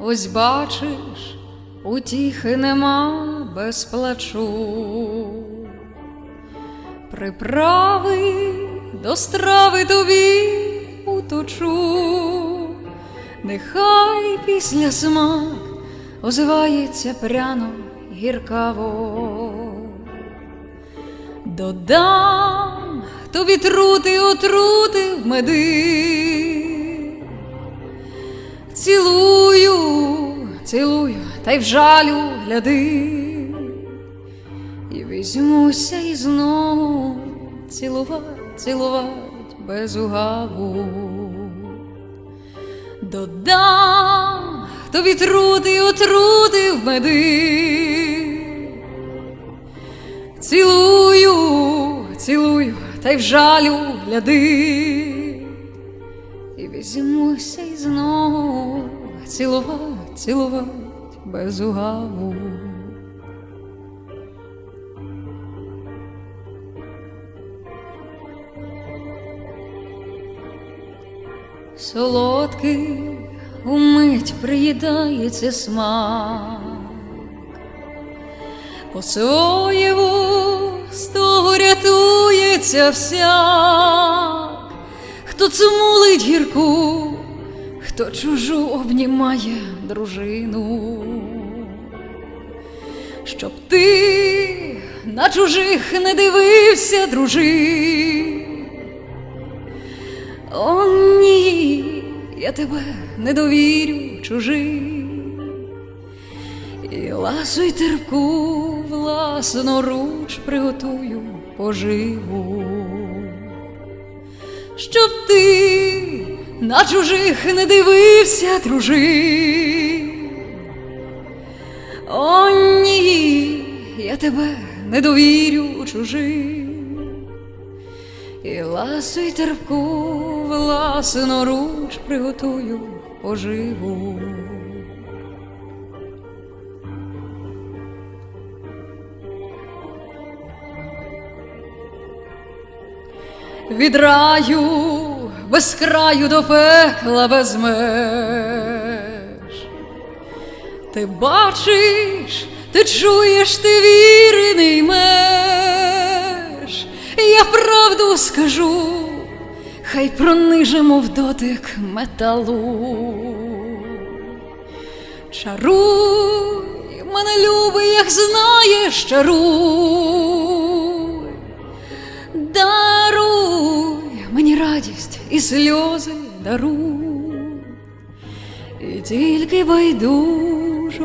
ось бачиш, утіхи нема без плачу. Приправи до страви тобі уточу, нехай після смак озивається пряно гіркаво. Додам тобі трути отрути в меди. Цілую, цілую, та й в жалю гляди. І візьмуся і знову цілувать, цілувать без угаву. Додам тобі трути отрути в меди. Цілую, цілую, та й в жалю гляди. І візьмуся і знову цілувать, цілувать без угаву. Солодкий умить приїдається смак, по-своєму з того рятується всяк, хто цмулить гірку, хто чужу обнімає дружину, щоб ти на чужих не дивився, дружи. О, ні, я тебе не довірю чужим. І ласу й терпку власноруч приготую поживу, щоб ти на чужих не дивився, дружи. О, ні, я тебе не довірю чужим. І ласу й терпку власноруч приготую поживу. Від раю без краю до пекла без. Ти бачиш, ти чуєш, ти вірений меж. Я правду скажу, хай пронижимо в дотик металу. Чаруй, мене любий, як знаєш, чаруй, радість і сльози даруй, і тільки байдужості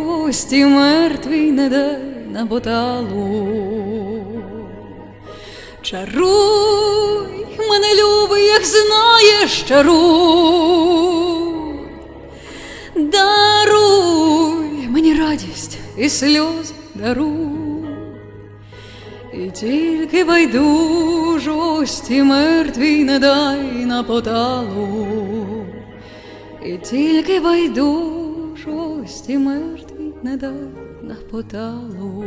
мертвій не дай на поталу. Чаруй, мене любий, як знаєш, чаруй, даруй мені радість і сльози даруй, і тільки байдужості мертвій не дай на поталу, і тільки байдужості мертвій не дай на поталу.